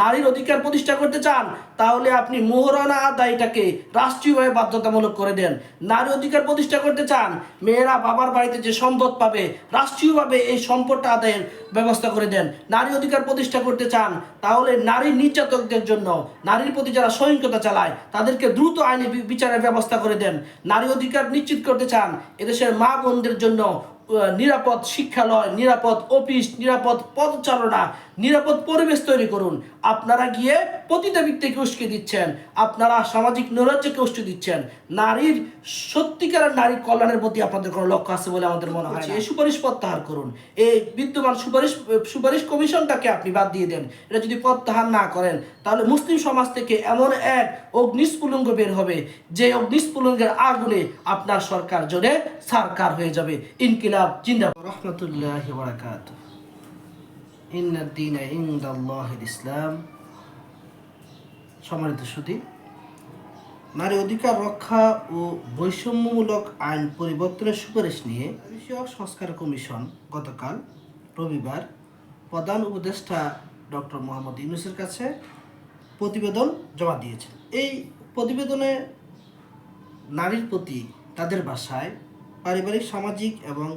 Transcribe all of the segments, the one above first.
নারীর অধিকার প্রতিষ্ঠা করতে চান, তাহলে আপনি মোহরানা আদায়টাকে রাষ্ট্রীয়ভাবে বাধ্যতামূলক করে দেন। নারী অধিকার প্রতিষ্ঠা করতে চান, মেয়েরা বাবার বাড়িতে যে সম্পদ পাবে, রাষ্ট্রীয়ভাবে এই সম্পদটা আদায়ের ব্যবস্থা করে দেন। নারী অধিকার প্রতিষ্ঠা করতে চান, তাহলে নারী নির্যাতকদের জন্য, নারীর প্রতি যারা সহিংসতা চালায়, তাদেরকে দ্রুত আইনি বিচারের ব্যবস্থা করে দেন। নারী অধিকার নিশ্চিত করতে চান, এদেশের মা বোনদের জন্য নিরাপদ শিক্ষালয় নিরাপদ অফিস নিরাপদ পদচারণা নিরাপদ পরিবেশ তৈরি করুন। আপনারা গিয়ে পতিতাবৃত্তিকে উস্কে দিচ্ছেন। আপনারা সামাজিক নৈরাজ্যকে উস্কে দিচ্ছেন। নারীর সত্যিকারের নারী কল্যাণের প্রতি আপনাদের কোনো লক্ষ্য আছে বলে আমাদের মনে হয় এই সুপারিশ প্রত্যাহার করুন। এই বিদ্যমান সুপারিশ সুপারিশ কমিশনটাকে আপনি বাদ দিয়ে দেন। এটা যদি প্রত্যাহার না করেন তাহলে মুসলিম সমাজ থেকে এমন এক অগ্নিস্ফুলঙ্গ বের হবে যে অগ্নিস্ফুলঙ্গের আগুনে আপনার সরকার জোরে সারকার হয়ে যাবে। ইনকিলাব জিন্দাবাদ। রহমতুল্লাহ বারাকাত। ইনদাল্লাহিল ইসলাম। সম্মানিত সুদী নারী অধিকার রক্ষা ও বৈষম্যমূলক আইন পরিবর্তনের সুপারিশ নিয়ে বিষয়ক সংস্কার কমিশন গতকাল রবিবার প্রধান উপদেষ্টা ডক্টর মোহাম্মদ ইউনুসের কাছে প্রতিবেদন জমা দিয়েছেন। এই প্রতিবেদনে নারীর প্রতি তাদের বাসায় পারিবারিক, সামাজিক এবং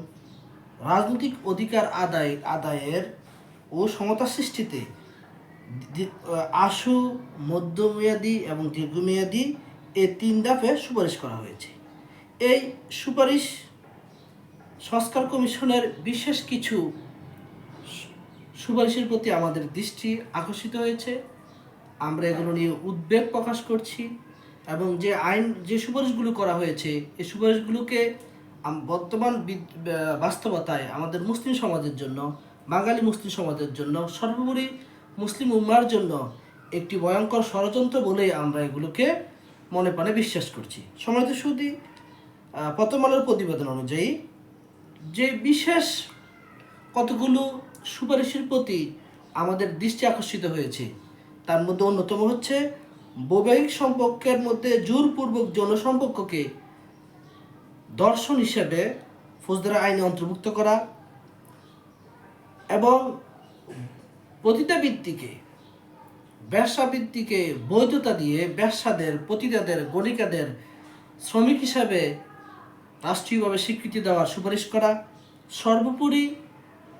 রাজনৈতিক অধিকার আদায়, আদায়ের ও সমতা সৃষ্টিতে আশু, মধ্যমেয়াদী এবং দীর্ঘমেয়াদী এই তিন ধাপে সুপারিশ করা হয়েছে। এই সুপারিশ সংস্কার কমিশনের বিশেষ কিছু সুপারিশের প্রতি আমাদের দৃষ্টি আকর্ষিত হয়েছে। আমরা এগুলো নিয়ে উদ্বেগ প্রকাশ করছি এবং যে আইন, যে সুপারিশগুলো করা হয়েছে এই সুপারিশগুলোকে বর্তমান বাস্তবতায় আমাদের মুসলিম সমাজের জন্য, বাঙালি মুসলিম সমাজের জন্য, সর্বোপরি মুসলিম উম্মার জন্য একটি ভয়ঙ্কর ষড়যন্ত্র বলেই আমরা এগুলোকে মনে প্রাণে বিশ্বাস করছি। সমাজ সুদী প্রথম আলোর প্রতিবেদন অনুযায়ী যে বিশেষ কতগুলো সুপারিশের প্রতি আমাদের দৃষ্টি আকর্ষিত হয়েছে, তার মধ্যে অন্যতম হচ্ছে বৈবাহিক সম্পর্কের মধ্যে জোরপূর্বক যৌন সম্পর্ককে দর্শন হিসেবে ফৌজদারা আইনে অন্তর্ভুক্ত করা এবং পতিতাবৃত্তিকে ব্যবসাবৃত্তিকে বৈধতা দিয়ে ব্যবসাদের, পতিতাদের, গণিকাদের শ্রমিক হিসাবে রাষ্ট্রীয়ভাবে স্বীকৃতি দেওয়ার সুপারিশ করা। সর্বোপরি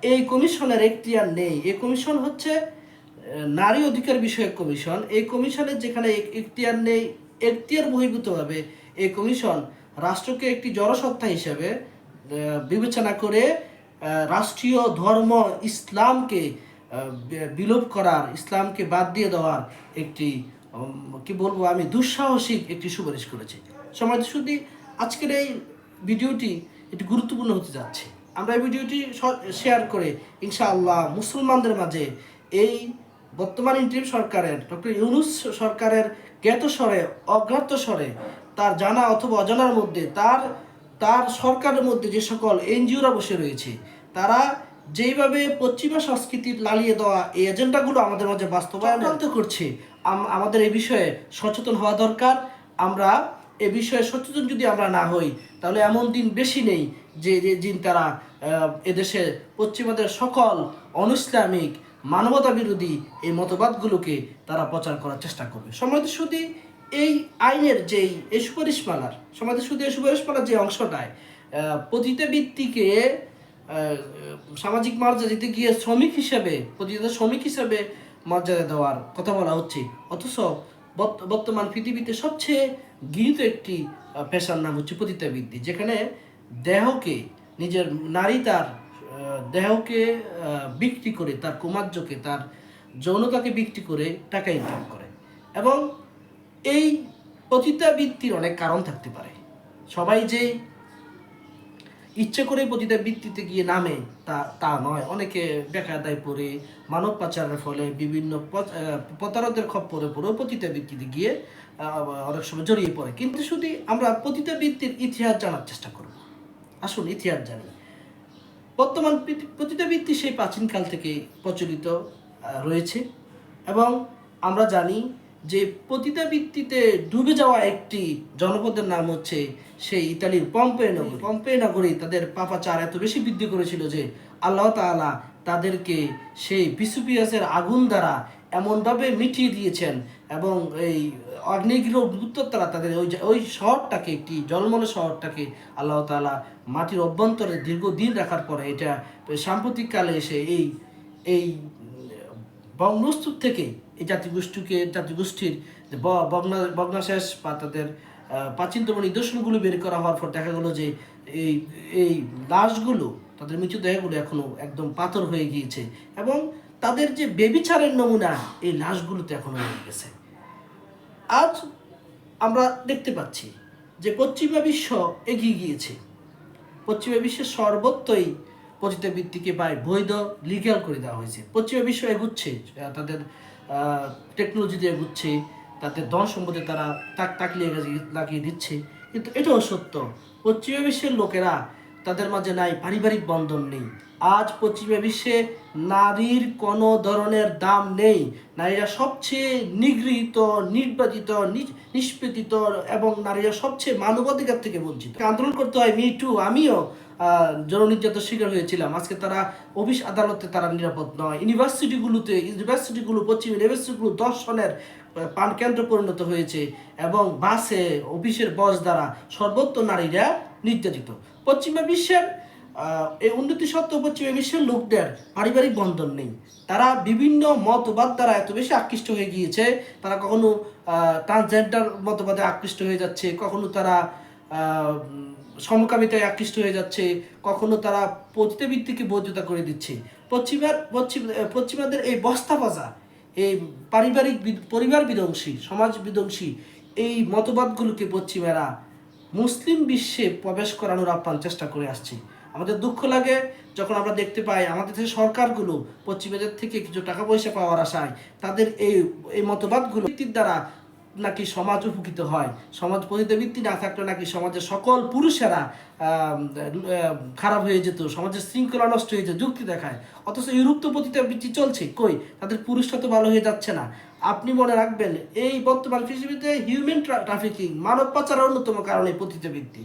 এই কমিশনের এখতিয়ার নেই। এই কমিশন হচ্ছে নারী অধিকার বিষয়ক কমিশন। এই কমিশনের যেখানে এখতিয়ার নেই এখতিয়ার বহির্ভূতভাবে এই কমিশন রাষ্ট্রকে একটি জড়সত্তা হিসেবে বিবেচনা করে রাষ্ট্রীয় ধর্ম ইসলামকে বিলোপ করার, ইসলামকে বাদ দিয়ে দেওয়ার একটি কি বলব আমি, দুঃসাহসিক একটি সুপারিশ করেছি। সমাজ শুধু আজকের এই ভিডিওটি একটি গুরুত্বপূর্ণ হতে যাচ্ছে। আমরা এই ভিডিওটি শেয়ার করে ইনশাআল্লাহ মুসলমানদের মাঝে এই বর্তমান ইন্টারিম সরকারের, ডক্টর ইউনুস সরকারের জ্ঞাত স্বরে অজ্ঞাত স্বরে তার জানা অথবা অজানার মধ্যে তার তার সরকারের মধ্যে যে সকল এনজিওরা বসে রয়েছে তারা যেইভাবে পশ্চিমা সংস্কৃতির লালিয়ে দেওয়া এই এজেন্ডাগুলো আমাদের মাঝে বাস্তবায়ন করছে আমাদের এই বিষয়ে সচেতন হওয়া দরকার। আমরা এ বিষয়ে সচেতন যদি আমরা না হই তাহলে এমন দিন বেশি নেই যে যে দিন তারা এদেশের পশ্চিমাদের সকল অনইসলামিক মানবতা বিরোধী এই মতবাদগুলোকে তারা প্রচার করার চেষ্টা করবে। সমাজ শুধু এই আইনের যেই এই সুপারিশমালার সমাজ শুধু এই সুপারিশমালার যে অংশটায় পতিতাবৃত্তিকে সামাজিক মর্যাদা দিতে গিয়ে শ্রমিক হিসাবে প্রতিনিয়ত শ্রমিক হিসাবে মর্যাদা দেওয়ার কথা বলা হচ্ছে। অথচ বর্ত- বর্তমান পৃথিবীতে সবচেয়ে গৃহীত একটি পেশার নাম হচ্ছে পতিতাবৃত্তি যেখানে দেহকে, নিজের নারী তার দেহকে বিক্রি করে, তার কুমার্যকে, তার যৌনতাকে বিক্রি করে টাকা ইনকাম করে। এবং এই পতিতাবৃত্তির অনেক কারণ থাকতে পারে। সবাই যে ইচ্ছে করে পতিতা বৃত্তিতে গিয়ে নামে, তা তা নয়। অনেকে বেকায়দায় পড়ে, মানব পাচারের ফলে বিভিন্ন প্রতারকদের খপ্পরে পড়েও পতিতা বৃত্তিতে গিয়ে অনেক সময় জড়িয়ে পড়ে। কিন্তু শুধু আমরা পতিতা বৃত্তির ইতিহাস জানার চেষ্টা করব। আসুন ইতিহাস জানি। বর্তমান পতিতাবৃত্তি সেই প্রাচীনকাল থেকে প্রচলিত রয়েছে এবং আমরা জানি যে পতিতাবৃত্তিতে ডুবে যাওয়া একটি জনপদের নাম হচ্ছে সেই ইতালির পম্পে নগরী। পম্পে নগরী তাদের পাপাচার এত বেশি বৃদ্ধি করেছিল যে আল্লাহ তাআলা তাদেরকে সেই বিসুপিয়াসের আগুন দ্বারা এমনভাবে মিটিয়ে দিয়েছেন এবং এই অগ্নিগৃহ উত্তরতারা তাদের ওই ওই শহরটাকে একটি জলমলে শহরটাকে আল্লাহ তাআলা মাটির অভ্যন্তরে দীর্ঘদিন রাখার পরে এটা সাম্প্রতিককালে এসে এই এই বঙ্গস্তুর থেকে এই জাতিগোষ্ঠীকে, জাতিগোষ্ঠীর যে ব- ভগ্না বা তাদের প্রাচীনতম নিদর্শনগুলো বের করা হওয়ার পর দেখা গেলো যে এই এই লাশগুলো, তাদের মৃতদেহগুলো এখনও একদম পাথর হয়ে গিয়েছে এবং তাদের যে বেবিচারের নমুনা, এই লাশগুলোতে এখনও রয়ে গেছে। আজ আমরা দেখতে পাচ্ছি যে পশ্চিমা বিশ্ব এগিয়ে গিয়েছে। পশ্চিমা বিশ্বের সর্বত্রই পতিতাবৃত্তিকে বা বৈধ লিগ্যাল করে দেওয়া হয়েছে। পশ্চিমা বিশ্ব এগুচ্ছে তাদের টেকনোলজি দিয়ে এগুচ্ছে তাদের ধন সম্পদে তারা তাক গাজি- লাগিয়ে দিচ্ছে। কিন্তু এটাও সত্য। পশ্চিমা বিশ্বের লোকেরা তাদের মাঝে নাই, পারিবারিক বন্ধন নেই। আজ পশ্চিমা বিশ্বে নারীর কোনো ধরনের দাম নেই। নারীরা সবচেয়ে নিগৃহীত, নির্বাচিত নিষ্পেদিত এবং নারীরা সবচেয়ে মানবাধিকার থেকে বঞ্চিত। আন্দোলন করতে হয় মি টু। আমিও যৌন নির্যাতন শিকার হয়েছিলাম। আজকে তারা অফিস আদালতে তারা নিরাপদ নয়। ইউনিভার্সিটিগুলোতে, ইউনিভার্সিটিগুলো, পশ্চিম ইউনিভার্সিটিগুলো দর্শনের পান কেন্দ্র পরিণত হয়েছে এবং বাসে, অফিসের বস দ্বারা সর্বত্র নারীরা নির্যাতিত। পশ্চিমা বিশ্বের এই উন্নতি সত্ত্বেও পশ্চিমা বিশ্বের লোকদের পারিবারিক বন্ধন নেই। তারা বিভিন্ন মতবাদ দ্বারা এত বেশি আকৃষ্ট হয়ে গিয়েছে। তারা কখনো ট্রান্সজেন্ডার মতবাদে আকৃষ্ট হয়ে যাচ্ছে, কখনো তারা সমকামিতায় আকৃষ্ট হয়ে যাচ্ছে, কখনো তারা পতিতাবৃত্তিকে বৈধতা করে দিচ্ছে। পশ্চিমার পশ্চিম, পশ্চিমাদের এই বস্তা বাজা এই পারিবারিক পরিবার বিধ্বংসী, সমাজ বিধ্বংসী, এই মতবাদগুলোকে পশ্চিমারা মুসলিম বিশ্বে প্রবেশ করানোর আপ্রাণ চেষ্টা করে আসছি। আমাদের দুঃখ লাগে যখন আমরা দেখতে পাই, আমাদের দেশের সরকারগুলো পশ্চিমবাজার থেকে কিছু টাকা পয়সা পাওয়ার আশায় তাদের এই এই মতবাদগুলো দ্বারা নাকি সমাজ উপকৃত হয়? সমাজ পতিতাবৃত্তি না থাকলে নাকি সমাজের সকল পুরুষেরা খারাপ হয়ে যেত, সমাজের শৃঙ্খলা নষ্ট হয়ে যেত, যুক্তি দেখায়। অথচ ইউরোপ তো পতিতাবৃত্তি চলছে। কই? তাদের পুরুষরা তো ভালো হয়ে যাচ্ছে না। আপনি মনে রাখবেন, এই বর্তমান পৃথিবীতে হিউম্যান ট্রাফিকিং মানব পাচারের অন্যতম কারণ এই পতিতাবৃত্তি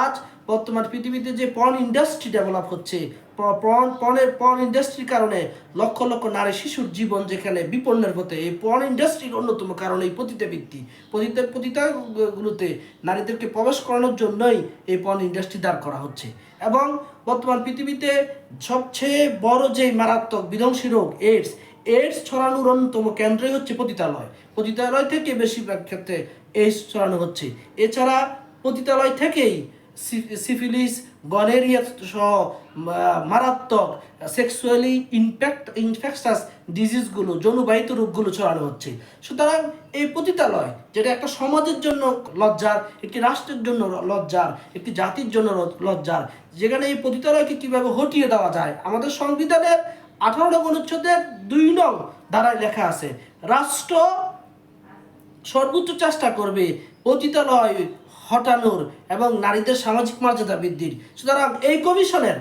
আজ বর্তমান পৃথিবীতে যে পর্ন ইন্ডাস্ট্রি ডেভেলপ হচ্ছে পর্নের পর্ন ইন্ডাস্ট্রির কারণে লক্ষ লক্ষ নারী শিশুর জীবন যেখানে বিপন্নের হতে এই পর্ন ইন্ডাস্ট্রির অন্যতম কারণ এই পতিতাবৃত্তি পতিতা পতিতাগুলোতে নারীদেরকে প্রবেশ করানোর জন্যই এই পর্ন ইন্ডাস্ট্রি দাঁড় করা হচ্ছে। এবং বর্তমান পৃথিবীতে সবচেয়ে বড় যে মারাত্মক বিধ্বংসী রোগ এইডস এইডস ছড়ানোর অন্যতম কেন্দ্রই হচ্ছে পতিতালয়। পতিতালয় থেকে বেশিরভাগ ক্ষেত্রে এইডস ছড়ানো হচ্ছে। এছাড়া পতিতালয় থেকেই সিফিলিস, গনেরিয়া সহ মারাত্মক সেক্সুয়ালি ইনফেক্ট ইনফেকশাস ডিজিজগুলো যৌনবাহিত রোগগুলো ছড়ানো হচ্ছে। সুতরাং এই পতিতালয়, যেটা একটা সমাজের জন্য লজ্জার, একটি রাষ্ট্রের জন্য লজ্জার, একটি জাতির জন্য লজ্জার, যেখানে এই পতিতালয়কে কীভাবে হটিয়ে দেওয়া যায়, আমাদের সংবিধানের আঠারো নং অনুচ্ছেদের দুই নং ধারায় লেখা আছে, রাষ্ট্র সর্বোচ্চ চেষ্টা করবে পতিতালয় হটানোর এবং নারীদের সামাজিক মর্যাদা বৃদ্ধির। সুতরাং এই কমিশনের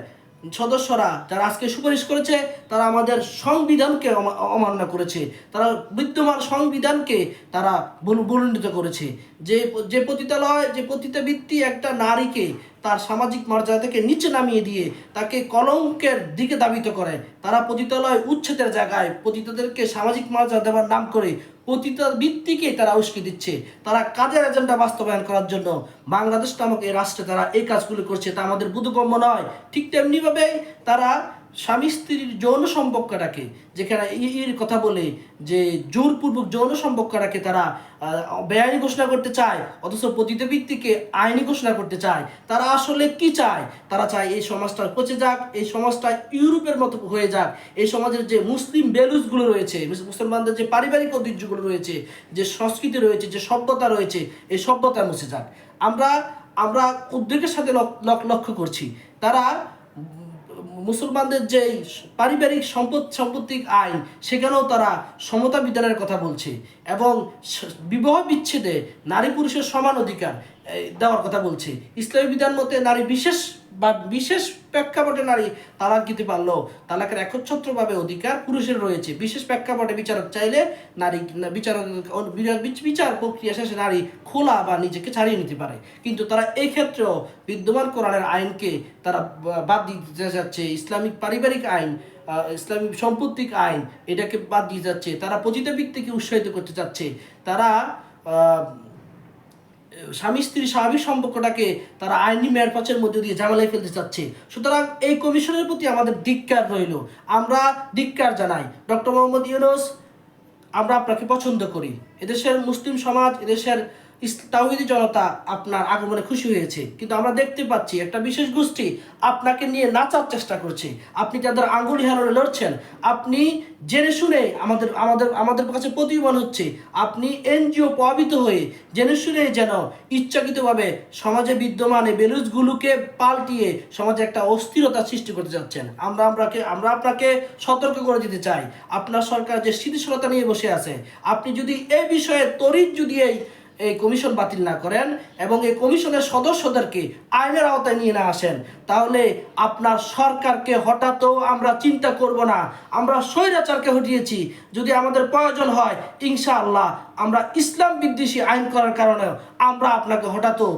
সদস্যরা যারা আজকে সুপারিশ করেছে, তারা আমাদের সংবিধানকে অমা- অমান্য করেছে। তারা বিদ্যমান সংবিধানকে তারা বল- বলণ্ডিত করেছে। যে যে পতিতালয়, যে পতিতাবৃত্তি একটা নারীকে তার সামাজিক মর্যাদা থেকে নিচে নামিয়ে দিয়ে তাকে কলঙ্কের দিকে দাবিত করে। তারা পতিতালয় উচ্ছেদের জায়গায় পতিতাদেরকে সামাজিক মর্যাদা দেওয়ার নাম করে পতিতার বৃত্তিকে তারা উস্কে দিচ্ছে। তারা কাজের এজেন্ডা বাস্তবায়ন করার জন্য। বাংলাদেশ নামক এই রাষ্ট্রে তারা এই কাজগুলো করছে, তা আমাদের বোধগম্য নয়। ঠিক তেমনিভাবে তারা স্বামী স্ত্রীর যৌন সম্পর্কটাকে, যেখানে ই- ইর কথা বলে যে জোরপূর্বক যৌন সম্পর্কটাকে তারা বেআইনি ঘোষণা করতে চায়, অথচ পতিতবৃত্তিকে আইনি ঘোষণা করতে চায়, তারা আসলে কি চায়? তারা চায় এই সমাজটা পচে যাক, এই সমাজটা ইউরোপের মতো হয়ে যাক, এই সমাজের যে মুসলিম ভ্যালুসগুলো রয়েছে মুসলমানদের যে পারিবারিক ঐতিহ্যগুলো রয়েছে, যে সংস্কৃতি রয়েছে, যে সভ্যতা রয়েছে, এই সভ্যতা মুছে যাক। আমরা আমরা উদ্বেগের সাথে লক- লক- লক্ষ্য করছি। তারা মুসলমানদের যে পারিবারিক সম্পদ সম্পত্তিক আইন, সেখানেও তারা সমতা বিধানের কথা বলছে এবং বিবাহ বিচ্ছেদে নারী পুরুষের সমান অধিকার দেওয়ার কথা বলছে। ইসলামী বিধান মতে নারী বিশেষ বা বিশেষ প্রেক্ষাপটে নারী তালাক দিতে পারলেও তালাকের একচ্ছত্রভাবে অধিকার পুরুষের রয়েছে। বিশেষ প্রেক্ষাপটে বিচারক চাইলে নারী বিচারক বিচার- প্রক্রিয়া শেষে নারী খোলা বা নিজেকে ছাড়িয়ে নিতে পারে। কিন্তু তারা এই ক্ষেত্রেও বিদ্যমান কোরআনের আইনকে তারা বাদ দিতে যাচ্ছে। ইসলামিক পারিবারিক আইন ইসলামিক ইসলামী সম্পত্তিক আইন এটাকে বাদ দিয়ে যাচ্ছে। তারা পতিতাবৃত্তিকে উৎসাহিত করতে চাচ্ছে। তারা স্বামী স্ত্রী স্বাভাবিক সম্পর্কটাকে তারা আইনি মেয়ারপাচের মধ্যে দিয়ে ঝামেলায় ফেলতে চাচ্ছে। সুতরাং এই কমিশনের প্রতি আমাদের ধিক্কার রইল। আমরা ধিক্কার জানাই। ডক্টর মোহাম্মদ ইউনুস, আমরা আপনাকে পছন্দ করি। এদেশের মুসলিম সমাজ, এদেশের তাওহিদি জনতা আপনার আগমনে খুশি হয়েছে। কিন্তু আমরা দেখতে পাচ্ছি একটা বিশেষ গোষ্ঠী আপনাকে নিয়ে নাচার চেষ্টা করছে। আপনি তাদের আঙ্গুলি হারানো লড়ছেন, আপনি জেনে শুনে আমাদের আমাদের আমাদের কাছে প্রতিমান হচ্ছে। আপনি এনজিও প্রভাবিত হয়ে জেনে শুনে যেন ইচ্ছাকৃতভাবে সমাজে বিদ্যমান এই বেলুজগুলোকে পাল্টিয়ে সমাজে একটা অস্থিরতা সৃষ্টি করতে যাচ্ছেন। আমরা আপনাকে আমরা আপনাকে সতর্ক করে দিতে চাই। আপনার সরকার যে স্থিতিশীলতা নিয়ে বসে আছে, আপনি যদি এ বিষয়ে তড়িৎ যদি এই এই কমিশন বাতিল না করেন এবং এই কমিশনের সদস্যদেরকে আইনের আওতায় নিয়ে না আসেন, তাহলে আপনার সরকারকে হঠাৎও আমরা চিন্তা করব না। আমরা স্বৈরাচারকে হটিয়েছি। যদি আমাদের প্রয়োজন হয়, ইনশাআল্লাহ আমরা ইসলাম বিদ্বেষী আইন করার কারণে আমরা আপনাকে হঠাৎও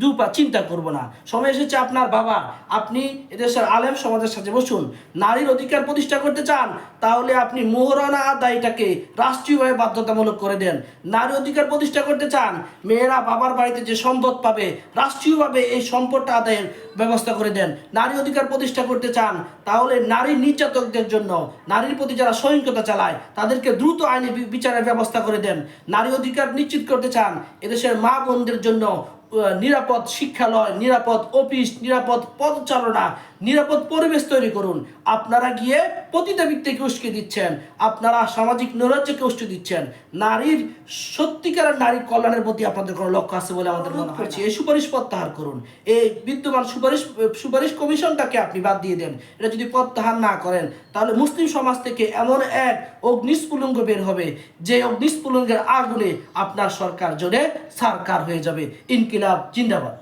দুপা চিন্তা করব না। সময় এসেছে আপনার বাবা। আপনি এদেশের আলেম সমাজের সাথে বসুন। নারীর অধিকার প্রতিষ্ঠা করতে চান, তাহলে আপনি মোহরানা আদায়টাকে রাষ্ট্রীয়ভাবে বাধ্যতামূলক করে দেন। নারী অধিকার প্রতিষ্ঠা করতে চান, মেয়েরা বাবার বাড়িতে যে সম্পদ পাবে, রাষ্ট্রীয়ভাবে এই সম্পদটা আদায়ের ব্যবস্থা করে দেন। নারী অধিকার প্রতিষ্ঠা করতে চান, তাহলে নারী নির্যাতকদের জন্য, নারীর প্রতি যারা সহিংসতা চালায়, তাদেরকে দ্রুত আইনি বিচারের ব্যবস্থা করে দেন। নারী অধিকার নিশ্চিত করতে চান, এদেশের মা বোনদের জন্য নিরাপদ শিক্ষালয় নিরাপদ অফিস নিরাপদ পদচালনা নিরাপদ পরিবেশ তৈরি করুন। আপনারা গিয়ে পতিতাবৃত্তিকে উস্কে দিচ্ছেন আপনারা সামাজিক নৈরাজ্যকে উস্কে দিচ্ছেন। নারীর সত্যিকারের নারী কল্যাণের প্রতি আপনাদের কোনো লক্ষ্য আছে বলে আমাদের মনে হচ্ছে এই সুপারিশ প্রত্যাহার করুন। এই বিদ্যমান সুপারিশ সুপারিশ কমিশনটাকে আপনি বাদ দিয়ে দেন। এটা যদি প্রত্যাহার না করেন তাহলে মুসলিম সমাজ থেকে এমন এক অগ্নিস্ফুলঙ্গ বের হবে যে অগ্নিস্ফুলঙ্গের আগুনে আপনার সরকার জোরে সারকার হয়ে যাবে। ইনকিলাব জিন্দাবাদ।